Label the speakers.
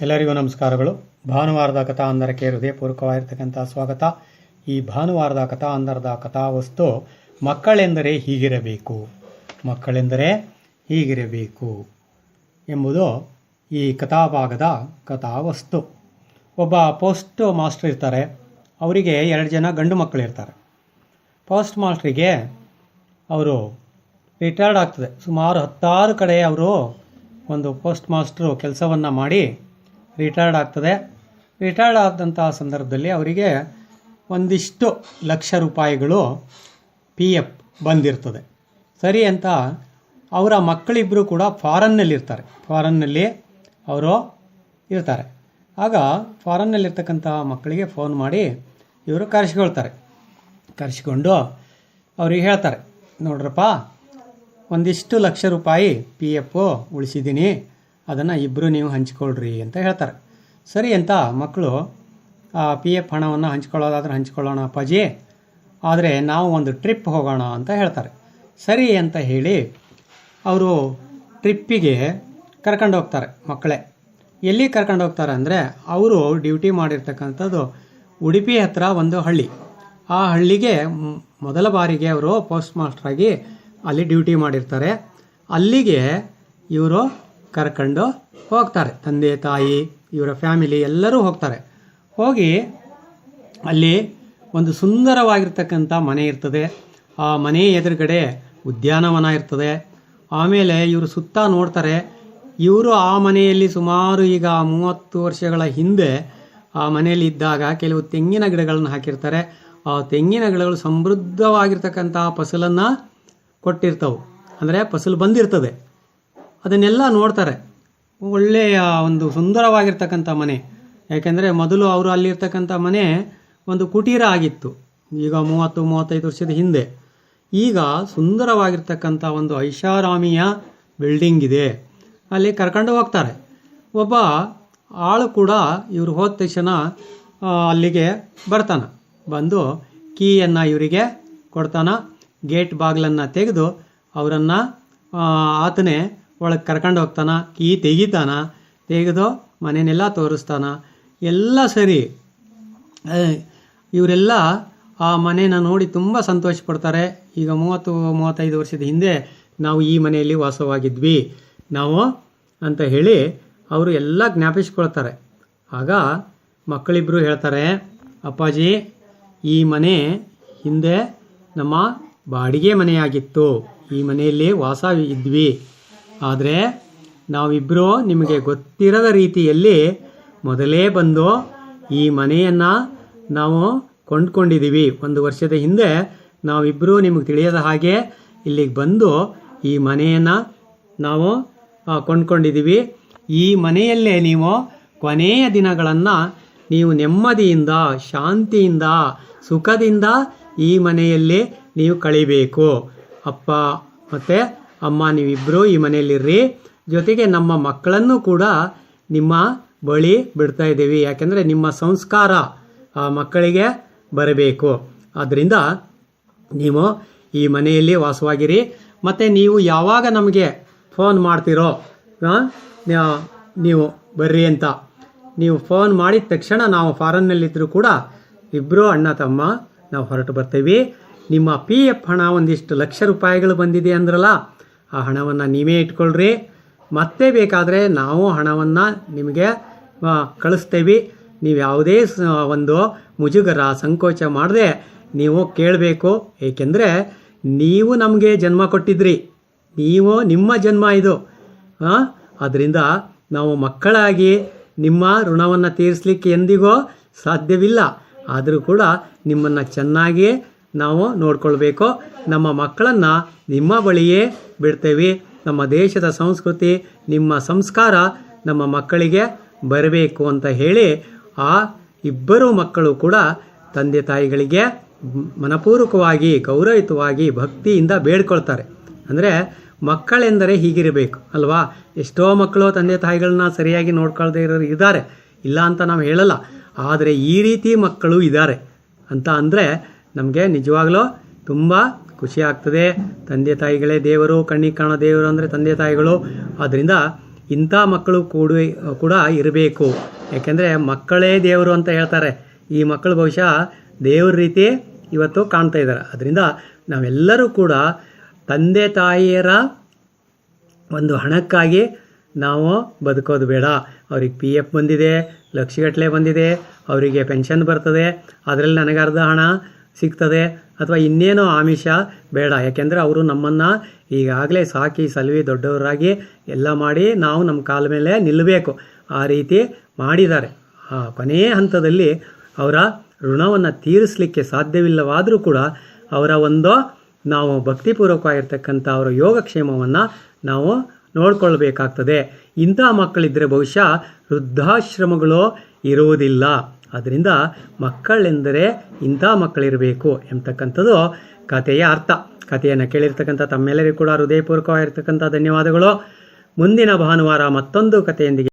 Speaker 1: ಎಲ್ಲರಿಗೂ ನಮಸ್ಕಾರಗಳು. ಭಾನುವಾರದ ಕಥಾ ಅಂದರಕ್ಕೆ ಹೃದಯಪೂರ್ವಕವಾಗಿರ್ತಕ್ಕಂಥ ಸ್ವಾಗತ. ಈ ಭಾನುವಾರದ ಕಥಾ ಅಂದರದ ಕಥಾವಸ್ತು ಮಕ್ಕಳೆಂದರೆ ಹೀಗಿರಬೇಕು. ಮಕ್ಕಳೆಂದರೆ ಹೀಗಿರಬೇಕು ಎಂಬುದು ಈ ಕಥಾಭಾಗದ ಕಥಾವಸ್ತು ಒಬ್ಬ ಪೋಸ್ಟ್ ಮಾಸ್ಟರ್ ಇರ್ತಾರೆ. ಅವರಿಗೆ ಎರಡು ಜನ ಗಂಡು ಮಕ್ಕಳಿರ್ತಾರೆ ಪೋಸ್ಟ್ ಮಾಸ್ಟ್ರಿಗೆ ಅವರು ರಿಟೈರ್ಡ್ ಆಗ್ತದೆ. ಸುಮಾರು ಹತ್ತಾರು ಕಡೆ ಅವರು ಒಂದು ಪೋಸ್ಟ್ ಮಾಸ್ಟ್ರು ಕೆಲಸವನ್ನು ಮಾಡಿ ರಿಟೈರ್ಡ್ ಆಗ್ತದೆ. ರಿಟೈರ್ಡ್ ಆದಂತಹ ಸಂದರ್ಭದಲ್ಲಿ ಅವರಿಗೆ ಒಂದಿಷ್ಟು ಲಕ್ಷ ರೂಪಾಯಿಗಳು ಪಿ ಎಫ್ ಬಂದಿರ್ತದೆ. ಸರಿ ಅಂತ ಅವರ ಮಕ್ಕಳಿಬ್ಬರು ಕೂಡ ಫಾರನ್ನಲ್ಲಿರ್ತಾರೆ. ಫಾರನ್ನಲ್ಲಿ ಅವರು ಇರ್ತಾರೆ. ಆಗ ಫಾರನ್ನಲ್ಲಿರ್ತಕ್ಕಂಥ ಮಕ್ಕಳಿಗೆ ಫೋನ್ ಮಾಡಿ ಇವರು ಕರೆಸ್ಕೊಳ್ತಾರೆ. ಕರೆಸ್ಕೊಂಡು ಅವ್ರಿಗೆ ಹೇಳ್ತಾರೆ, ನೋಡ್ರಪ್ಪ, ಒಂದಿಷ್ಟು ಲಕ್ಷ ರೂಪಾಯಿ ಪಿ ಎಫ್ ಉಳಿಸಿದ್ದೀನಿ ಅದನ್ನು ಇಬ್ಬರು ನೀವು ಹಂಚಿಕೊಳ್ಳ್ರಿ ಅಂತ ಹೇಳ್ತಾರೆ. ಸರಿ ಅಂತ ಮಕ್ಕಳು, ಆ ಪಿ ಎಫ್ ಹಣವನ್ನು ಹಂಚ್ಕೊಳ್ಳೋದಾದ್ರೆ ಹಂಚ್ಕೊಳ್ಳೋಣ ಅಪ್ಪಾಜಿ, ಆದರೆ ನಾವು ಒಂದು ಟ್ರಿಪ್ ಹೋಗೋಣ ಅಂತ ಹೇಳ್ತಾರೆ. ಸರಿ ಅಂತ ಹೇಳಿ ಅವರು ಟ್ರಿಪ್ಪಿಗೆ ಕರ್ಕೊಂಡು ಹೋಗ್ತಾರೆ ಮಕ್ಕಳೇ. ಎಲ್ಲಿ ಕರ್ಕೊಂಡು ಹೋಗ್ತಾರೆ ಅಂದರೆ ಅವರು ಡ್ಯೂಟಿ ಮಾಡಿರ್ತಕ್ಕಂಥದ್ದು ಉಡುಪಿ ಹತ್ರ ಒಂದು ಹಳ್ಳಿ. ಆ ಹಳ್ಳಿಗೆ ಮೊದಲ ಬಾರಿಗೆ ಅವರು ಪೋಸ್ಟ್ ಮಾಸ್ಟ್ರಾಗಿ ಅಲ್ಲಿ ಡ್ಯೂಟಿ ಮಾಡಿರ್ತಾರೆ. ಅಲ್ಲಿಗೆ ಇವರು ಕರ್ಕೊಂಡು ಹೋಗ್ತಾರೆ. ತಂದೆ, ತಾಯಿ, ಇವರ ಫ್ಯಾಮಿಲಿ ಎಲ್ಲರೂ ಹೋಗ್ತಾರೆ. ಹೋಗಿ ಅಲ್ಲಿ ಒಂದು ಸುಂದರವಾಗಿರ್ತಕ್ಕಂಥ ಮನೆ ಇರ್ತದೆ. ಆ ಮನೆ ಎದುರುಗಡೆ ಉದ್ಯಾನವನ ಇರ್ತದೆ. ಆಮೇಲೆ ಇವರು ಸುತ್ತ ನೋಡ್ತಾರೆ. ಇವರು ಆ ಮನೆಯಲ್ಲಿ ಸುಮಾರು ಈಗ ಮೂವತ್ತು ವರ್ಷಗಳ ಹಿಂದೆ ಆ ಮನೆಯಲ್ಲಿ ಇದ್ದಾಗ ಕೆಲವು ತೆಂಗಿನ ಗಿಡಗಳನ್ನು ಹಾಕಿರ್ತಾರೆ. ಆ ತೆಂಗಿನ ಗಿಡಗಳು ಸಮೃದ್ಧವಾಗಿರ್ತಕ್ಕಂಥ ಫಸಲನ್ನು ಕೊಟ್ಟಿರ್ತವೆ. ಅಂದರೆ ಫಸಲು ಬಂದಿರ್ತದೆ. ಅದನ್ನೆಲ್ಲ ನೋಡ್ತಾರೆ. ಒಳ್ಳೆಯ ಒಂದು ಸುಂದರವಾಗಿರ್ತಕ್ಕಂಥ ಮನೆ. ಯಾಕೆಂದರೆ ಮೊದಲು ಅವರು ಅಲ್ಲಿರ್ತಕ್ಕಂಥ ಮನೆ ಒಂದು ಕುಟೀರ ಆಗಿತ್ತು. ಈಗ ಮೂವತ್ತು, ಮೂವತ್ತೈದು ವರ್ಷದ ಹಿಂದೆ. ಈಗ ಸುಂದರವಾಗಿರ್ತಕ್ಕಂಥ ಒಂದು ಐಷಾರಾಮಿಯ ಬಿಲ್ಡಿಂಗ್ ಇದೆ. ಅಲ್ಲಿ ಕರ್ಕೊಂಡು ಹೋಗ್ತಾರೆ. ಒಬ್ಬ ಆಳು ಕೂಡ ಇವರು ಹೋದ ತಕ್ಷಣ ಅಲ್ಲಿಗೆ ಬರ್ತಾನೆ. ಬಂದು ಕೀಯನ್ನು ಇವರಿಗೆ ಕೊಡ್ತಾನ. ಗೇಟ್ ಬಾಗಿಲನ್ನು ತೆಗೆದು ಅವರನ್ನು ಆತನೇ ಒಳಗೆ ಕರ್ಕೊಂಡು ಹೋಗ್ತಾನ, ಕೀ ತೆಗಿತಾನ, ತೆಗೆದು ಮನೆಯನ್ನೆಲ್ಲ ತೋರಿಸ್ತಾನ. ಎಲ್ಲ ಸರಿ. ಇವರೆಲ್ಲ ಆ ಮನೇನ ನೋಡಿ ತುಂಬ ಸಂತೋಷ ಪಡ್ತಾರೆ. ಈಗ ಮೂವತ್ತು, ಮೂವತ್ತೈದು ವರ್ಷದ ಹಿಂದೆ ನಾವು ಈ ಮನೆಯಲ್ಲಿ ವಾಸವಾಗಿದ್ವಿ. ನಾವು ಅಂತ ಹೇಳಿ ಅವರು ಎಲ್ಲ ಜ್ಞಾಪಿಸ್ಕೊಳ್ತಾರೆ. ಆಗ ಮಕ್ಕಳಿಬ್ಬರು ಹೇಳ್ತಾರೆ, ಅಪ್ಪಾಜಿ, ಈ ಮನೆ ಹಿಂದೆ ನಮ್ಮ ಬಾಡಿಗೆ ಮನೆಯಾಗಿತ್ತು. ಈ ಮನೆಯಲ್ಲಿ ವಾಸ ಇದ್ವಿ ಆದರೆ ನಾವಿಬ್ಬರು ನಿಮಗೆ ಗೊತ್ತಿರದ ರೀತಿಯಲ್ಲಿ ಮೊದಲೇ ಬಂದು ಈ ಮನೆಯನ್ನು ನಾವು ಕೊಂಡ್ಕೊಂಡಿದ್ದೀವಿ ಒಂದು ವರ್ಷದ ಹಿಂದೆ ನಾವಿಬ್ಬರು ನಿಮಗೆ ತಿಳಿಯದ ಹಾಗೆ ಇಲ್ಲಿಗೆ ಬಂದು ಈ ಮನೆಯನ್ನು ನಾವು ಕೊಂಡ್ಕೊಂಡಿದ್ದೀವಿ ಈ ಮನೆಯಲ್ಲೇ ನೀವು ಕೊನೆಯ ದಿನಗಳನ್ನು ನೀವು ನೆಮ್ಮದಿಯಿಂದ, ಶಾಂತಿಯಿಂದ, ಸುಖದಿಂದ ಈ ಮನೆಯಲ್ಲಿ ನೀವು ಕಳಿಬೇಕು. ಅಪ್ಪ, ಮತ್ತು ಅಮ್ಮ ನೀವಿಬ್ಬರೂ ಈ ಮನೆಯಲ್ಲಿರ್ರಿ. ಜೊತೆಗೆ ನಮ್ಮ ಮಕ್ಕಳನ್ನು ಕೂಡ ನಿಮ್ಮ ಬಳಿ ಬಿಡ್ತಾ ಇದ್ದೀವಿ. ಯಾಕೆಂದರೆ ನಿಮ್ಮ ಸಂಸ್ಕಾರ ಆ ಮಕ್ಕಳಿಗೆ ಬರಬೇಕು. ಆದ್ದರಿಂದ ನೀವು ಈ ಮನೆಯಲ್ಲಿ ವಾಸವಾಗಿರಿ. ಮತ್ತು ನೀವು ಯಾವಾಗ ನಮಗೆ ಫೋನ್ ಮಾಡ್ತೀರೋ ನೀವು ಬರ್ರಿ ಅಂತ. ನೀವು ಫೋನ್ ಮಾಡಿದ ತಕ್ಷಣ ನಾವು ಫಾರನ್ನಲ್ಲಿದ್ದರೂ ಕೂಡ ಇಬ್ಬರು ಅಣ್ಣ, ತಮ್ಮ ನಾವು ಹೊರಟು ಬರ್ತೀವಿ. ನಿಮ್ಮ ಪಿ ಎಫ್ ಹಣ ಒಂದಿಷ್ಟು ಲಕ್ಷ ರೂಪಾಯಿಗಳು ಬಂದಿದೆ ಅಂದ್ರಲ್ಲ ಆ ಹಣವನ್ನು ನೀವೇ ಇಟ್ಕೊಳ್ರಿ. ಮತ್ತೆ ಬೇಕಾದರೆ ನಾವು ಹಣವನ್ನು ನಿಮಗೆ ಕಳಿಸ್ತೇವೆ. ನೀವು ಯಾವುದೇ ಒಂದು ಮುಜುಗರ ಸಂಕೋಚ ಮಾಡದೆ ನೀವು ಕೇಳಬೇಕು. ಏಕೆಂದರೆ ನೀವು ನಮಗೆ ಜನ್ಮ ಕೊಟ್ಟಿದ್ರಿ. ನೀವು ನಿಮ್ಮ ಜನ್ಮ ಇದು. ಅದರಿಂದ ನಾವು ಮಕ್ಕಳಾಗಿ ನಿಮ್ಮ ಋಣವನ್ನು ತೀರಿಸಲಿಕ್ಕೆ ಎಂದಿಗೂ ಸಾಧ್ಯವಿಲ್ಲ. ಆದರೂ ಕೂಡ ನಿಮ್ಮನ್ನು ಚೆನ್ನಾಗಿ ನಾವು ನೋಡ್ಕೊಳ್ಬೇಕು. ನಮ್ಮ ಮಕ್ಕಳನ್ನು ನಿಮ್ಮ ಬಳಿಯೇ ಬಿಡ್ತೇವೆ. ನಮ್ಮ ದೇಶದ ಸಂಸ್ಕೃತಿ, ನಿಮ್ಮ ಸಂಸ್ಕಾರ ನಮ್ಮ ಮಕ್ಕಳಿಗೆ ಬರಬೇಕು ಅಂತ ಹೇಳಿ ಆ ಇಬ್ಬರು ಮಕ್ಕಳು ಕೂಡ ತಂದೆ ತಾಯಿಗಳಿಗೆ ಮನಪೂರ್ವಕವಾಗಿ, ಗೌರವಯುತವಾಗಿ, ಭಕ್ತಿಯಿಂದ ಬೇಡ್ಕೊಳ್ತಾರೆ. ಅಂದರೆ ಮಕ್ಕಳೆಂದರೆ ಹೀಗಿರಬೇಕು, ಅಲ್ವಾ? ಎಷ್ಟೋ ಮಕ್ಕಳು ತಂದೆ ತಾಯಿಗಳನ್ನ ಸರಿಯಾಗಿ ನೋಡ್ಕೊಳ್ದೇ ಇರೋರು ಇದ್ದಾರೆ. ಇಲ್ಲ ಅಂತ ನಾವು ಹೇಳಲ್ಲ. ಆದರೆ ಈ ರೀತಿ ಮಕ್ಕಳು ಇದ್ದಾರೆ ಅಂತ ಅಂದರೆ ನಮಗೆ ನಿಜವಾಗ್ಲೂ ತುಂಬ ಖುಷಿ ಆಗ್ತದೆ. ತಂದೆ ತಾಯಿಗಳೇ ದೇವರು, ಕಣ್ಣಿಗೆ ಕಾಣೋ ದೇವರು ಅಂದರೆ ತಂದೆ ತಾಯಿಗಳು. ಆದ್ದರಿಂದ ಇಂಥ ಮಕ್ಕಳು ಕೂಡ ಕೂಡ ಇರಬೇಕು. ಯಾಕೆಂದರೆ ಮಕ್ಕಳೇ ದೇವರು ಅಂತ ಹೇಳ್ತಾರೆ. ಈ ಮಕ್ಕಳು ಬಹುಶಃ ದೇವ್ರ ರೀತಿ ಇವತ್ತು ಕಾಣ್ತಾ ಇದ್ದಾರೆ. ಅದರಿಂದ ನಾವೆಲ್ಲರೂ ಕೂಡ ತಂದೆ ತಾಯಿಯರ ಒಂದು ಹಣಕ್ಕಾಗಿ ನಾವು ಬದುಕೋದು ಬೇಡ. ಅವ್ರಿಗೆ ಪಿ ಎಫ್ ಬಂದಿದೆ, ಲಕ್ಷಗಟ್ಟಲೆ ಬಂದಿದೆ, ಅವರಿಗೆ ಪೆನ್ಷನ್ ಬರ್ತದೆ. ಅದರಲ್ಲಿ ನನಗೆ ಅರ್ಧ ಹಣ ಸಿಗ್ತದೆ ಅಥವಾ ಇನ್ನೇನೋ ಆಮಿಷ ಬೇಡ. ಯಾಕೆಂದರೆ ಅವರು ನಮ್ಮನ್ನು ಈಗಾಗಲೇ ಸಾಕಿ ಸಲುವಿ ದೊಡ್ಡವರಾಗಿ ಎಲ್ಲ ಮಾಡಿ ನಾವು ನಮ್ಮ ಕಾಲ ಮೇಲೆ ನಿಲ್ಲಬೇಕು. ಆ ರೀತಿ ಮಾಡಿದ್ದಾರೆ. ಆ ಕೊನೆಯ ಹಂತದಲ್ಲಿ ಅವರ ಋಣವನ್ನು ತೀರಿಸಲಿಕ್ಕೆ ಸಾಧ್ಯವಿಲ್ಲವಾದರೂ ಕೂಡ ಅವರ ಒಂದು ನಾವು ಭಕ್ತಿಪೂರ್ವಕವಾಗಿರ್ತಕ್ಕಂಥ ಅವರ ಯೋಗಕ್ಷೇಮವನ್ನು ನಾವು ನೋಡ್ಕೊಳ್ಬೇಕಾಗ್ತದೆ. ಇಂಥ ಮಕ್ಕಳಿದ್ದರೆ ಬಹುಶಃ ವೃದ್ಧಾಶ್ರಮಗಳು ಇರುವುದಿಲ್ಲ. ಅದರಿಂದ ಮಕ್ಕಳೆಂದರೆ ಇಂಥ ಮಕ್ಕಳಿರಬೇಕು ಎಂಬತಕ್ಕಂಥದ್ದು ಕಥೆಯ ಅರ್ಥ. ಕಥೆಯನ್ನು ಕೇಳಿರ್ತಕ್ಕಂಥ ತಮ್ಮೆಲ್ಲರಿಗೂ ಕೂಡ ಹೃದಯಪೂರ್ವಕವಾಗಿರ್ತಕ್ಕಂಥ ಧನ್ಯವಾದಗಳು. ಮುಂದಿನ ಭಾನುವಾರ ಮತ್ತೊಂದು ಕಥೆಯೊಂದಿಗೆ